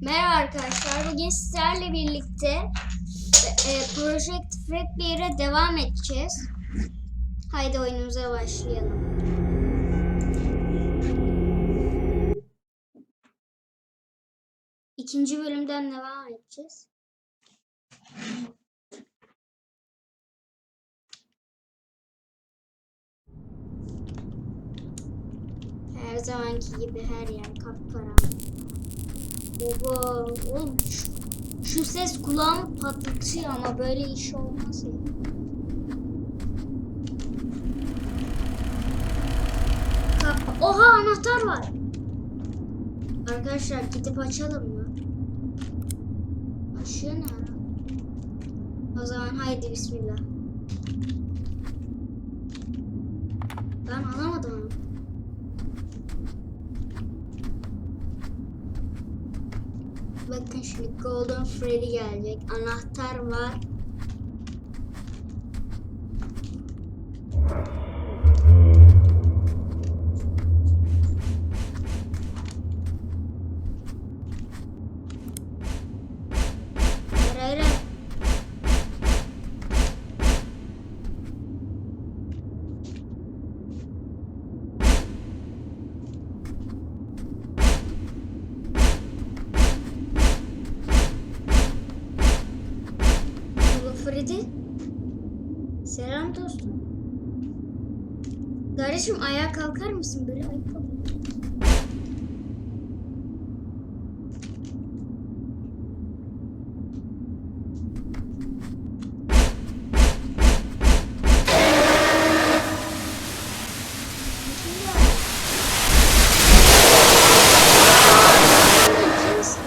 Merhaba arkadaşlar. Bugün sizlerle birlikte e, Project Fred bir yere devam edeceğiz. Haydi oyunumuza başlayalım. İkinci bölümden devam edeceğiz. Her zamanki gibi her yer kapkaranlık. Baba, oğlum şu, şu ses kulağımı patlatıyor ama böyle iş olmaz ya. Oha anahtar var. Arkadaşlar gidip açalım mı? Açıyor ne? O zaman haydi bismillah. Ben alamadım Bakın şimdi Golden Freddy gelecek. Anahtar var. Freddy. Selam dostum. Kardeşim ayağa kalkar mısın? Böyle ayıp oluyor. Kimsin?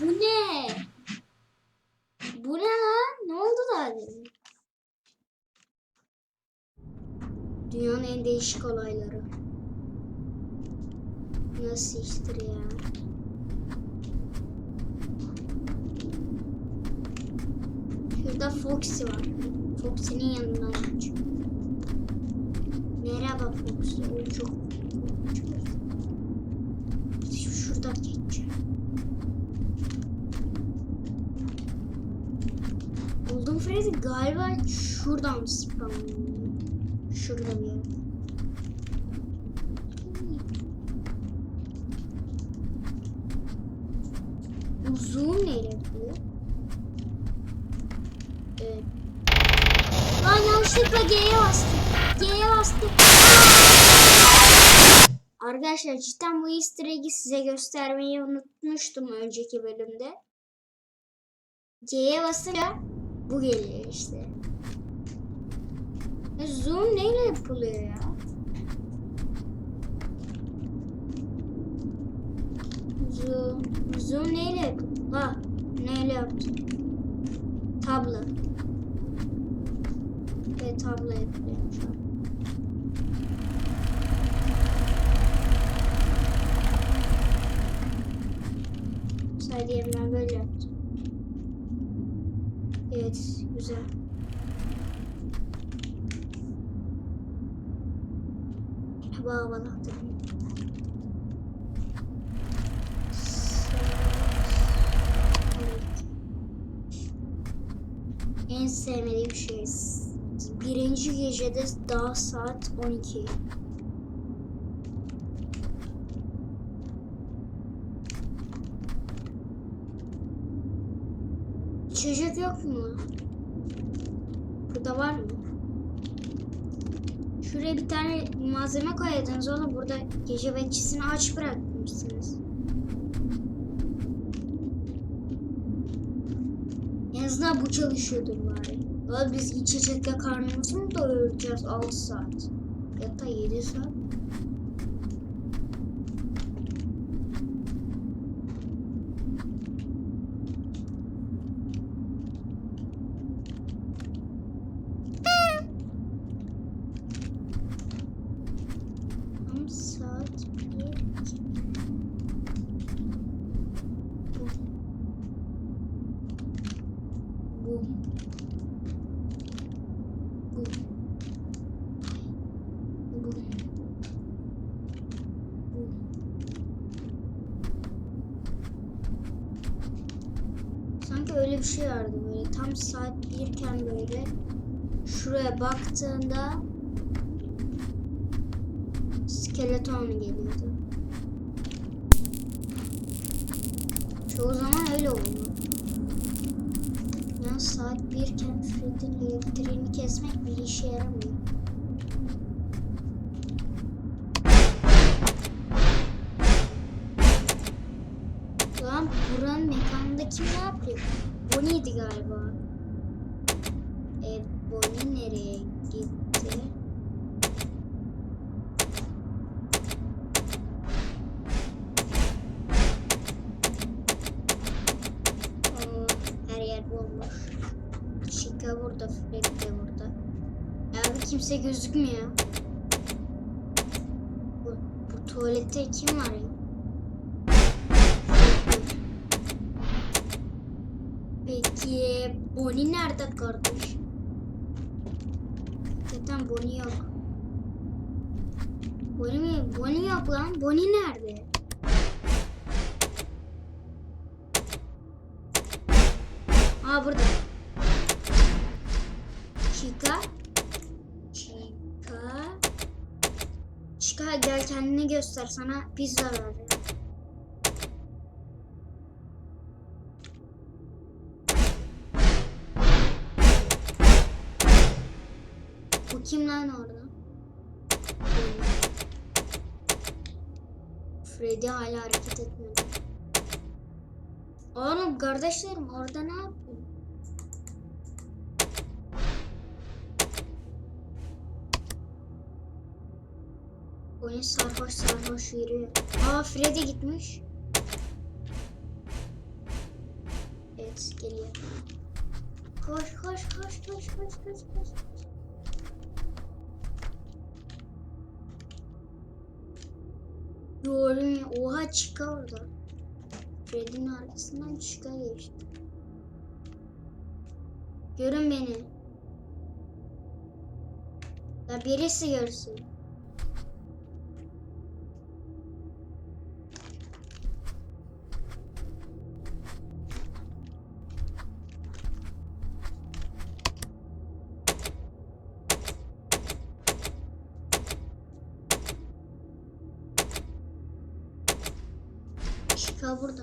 Bu ne? Bu ne lan? Ne oldu daha demin? Dünyanın en değişik olayları. Nasıl iştir ya? Şurada Foxy var. Foxy'nin yanından geç. Merhaba Foxy. O çok Şuradan geçeceğim. Buldum Freddy galiba şuradan spamlanıyor. Şurada bir. Bu zoom neyle yapıyor? Evet. Lan yanlışlıkla G'ye bastım. G'ye bastım. Arkadaşlar cidden bu easter egg'i size göstermeyi unutmuştum önceki bölümde. C'ye basınca bu geliyor işte. Ya zoom neyle yapılıyor ya? Zoom, zoom neyle yapılıyor? Ha, neyle yaptım? Tablo. Evet tablo yapılıyor şu an. Sadece böyle yaptım. Evet, güzel. Hava havaladı. En sevmediğim şey birinci gecede daha saat 12. Çocuk yok mu? Burada var mı? Şuraya bir tane malzeme koydunuz oğlum. Burada gece bekçisini aç bırakmışsınız. En azından bu çalışıyordur bari. Valla biz içecekle karnımızı mı doyuracağız 6 saat? Ya da 7 saat. Sanki öyle bir şey vardı böyle tam saat birken böyle şuraya baktığında skeleton geliyordu. Çoğu zaman öyle oluyor. Ya saat birken Fred'in elektriğini kesmek bir işe yaramıyor. Lan buranın mekanında kim ne yapıyor? Bonnie'ydi galiba. E, Bonnie nereye gitti? Burada, de burada. Abi kimse gözükmüyor. Bu, bu tuvalette kim var ya? Peki Bonnie nerede kardeş? Zaten Bonnie yok. Bonnie mi? Bonnie yok lan. Bonnie nerede? Aa burada. Chica. Chica. Chica gel kendini göster. Sana pizza vereceğim. Bu kim lan orada? Freddy hala hareket etmedi. Oğlum kardeşlerim orada ne yapıyor? Oyun sarhoş sarhoş yürüyor. Aa Freddy gitmiş. Evet geliyor. Koş koş koş koş koş koş koş. Ya. Oha çıka orada. Freddy'nin arkasından çıka geçti. Görün beni. Ya birisi görsün. Çıka burada.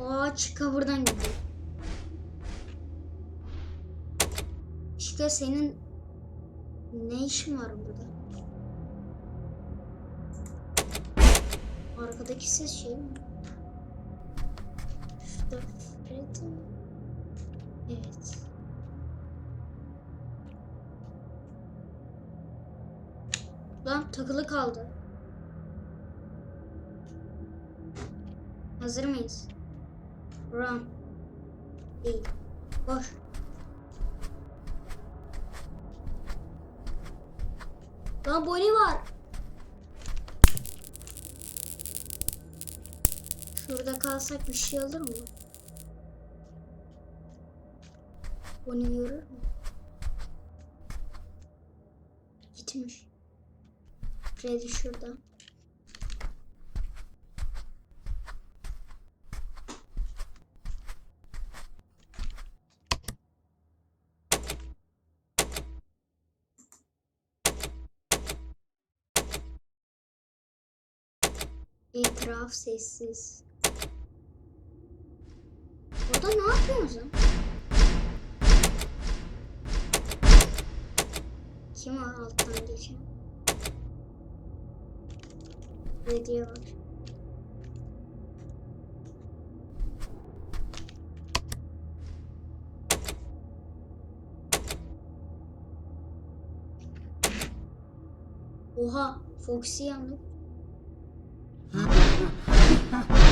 Lan. Çıka buradan gidiyor. Çıka senin ne işin var burada? Arkadaki ses şey mi? Şurada Lan takılı kaldı. Hazır mıyız? Run. Değil. Koş. Lan Bonnie var. Şurada kalsak bir şey olur mu? Bonnie görür mü? Gitmiş. Freddy şurada. Etraf sessiz. Orada ne yapıyorsun? Kim o alttan geçen? Bak. Oha, Foxy yandı.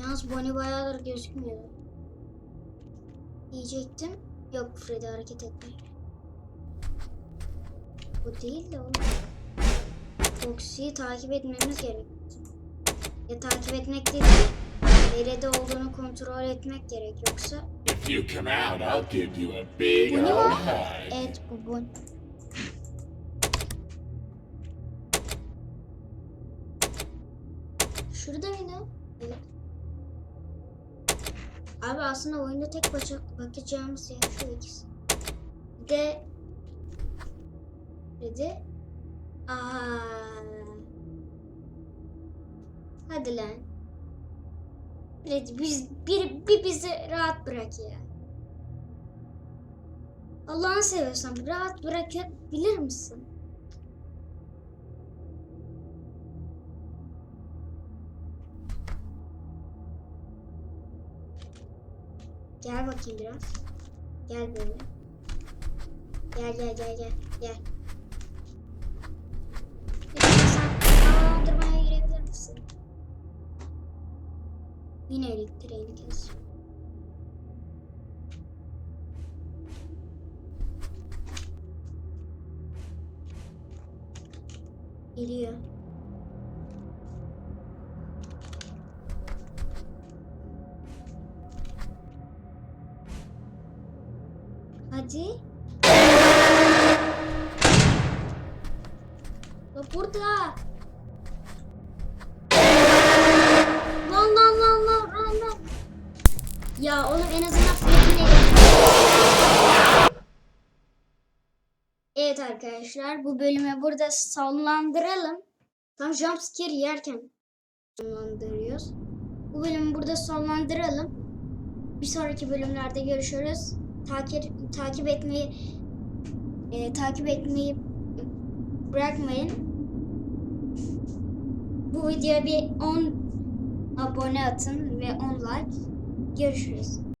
Yalnız Bonnie bayağıdır gözükmüyor. Diyecektim. Yok Freddy hareket etmiyor. Bu değil de oğlum. Foxy'yi takip etmemiz gerek. Ya takip etmek değil. Nerede olduğunu kontrol etmek gerek yoksa. If you come out, I'll give you a big old hug. Evet bu bu. Şurada mıydı? Evet. Abi aslında oyunda tek bacak bakacağımız yer şu ikisi. De dedi. Aa. Hadi lan. Freddy biz bir, bir bizi rahat bırak ya. Allah'ını seviyorsan rahat bırakabilir misin? Gel bakayım biraz. Gel böyle. Gel gel gel gel gel. Havalandırmaya girebilir misin? Yine elektriğini kes. Geliyor. Hadi. Ya burada. Lan lan lan lan lan lan. Ya oğlum en azından Freddy'ne Evet arkadaşlar bu bölümü burada sonlandıralım. Tam jumpscare yerken sonlandırıyoruz. Bu bölümü burada sonlandıralım. Bir sonraki bölümlerde görüşürüz. Takip takip etmeyi e, takip etmeyi bırakmayın. Bu videoya bir 10 abone atın ve 10 like. Görüşürüz.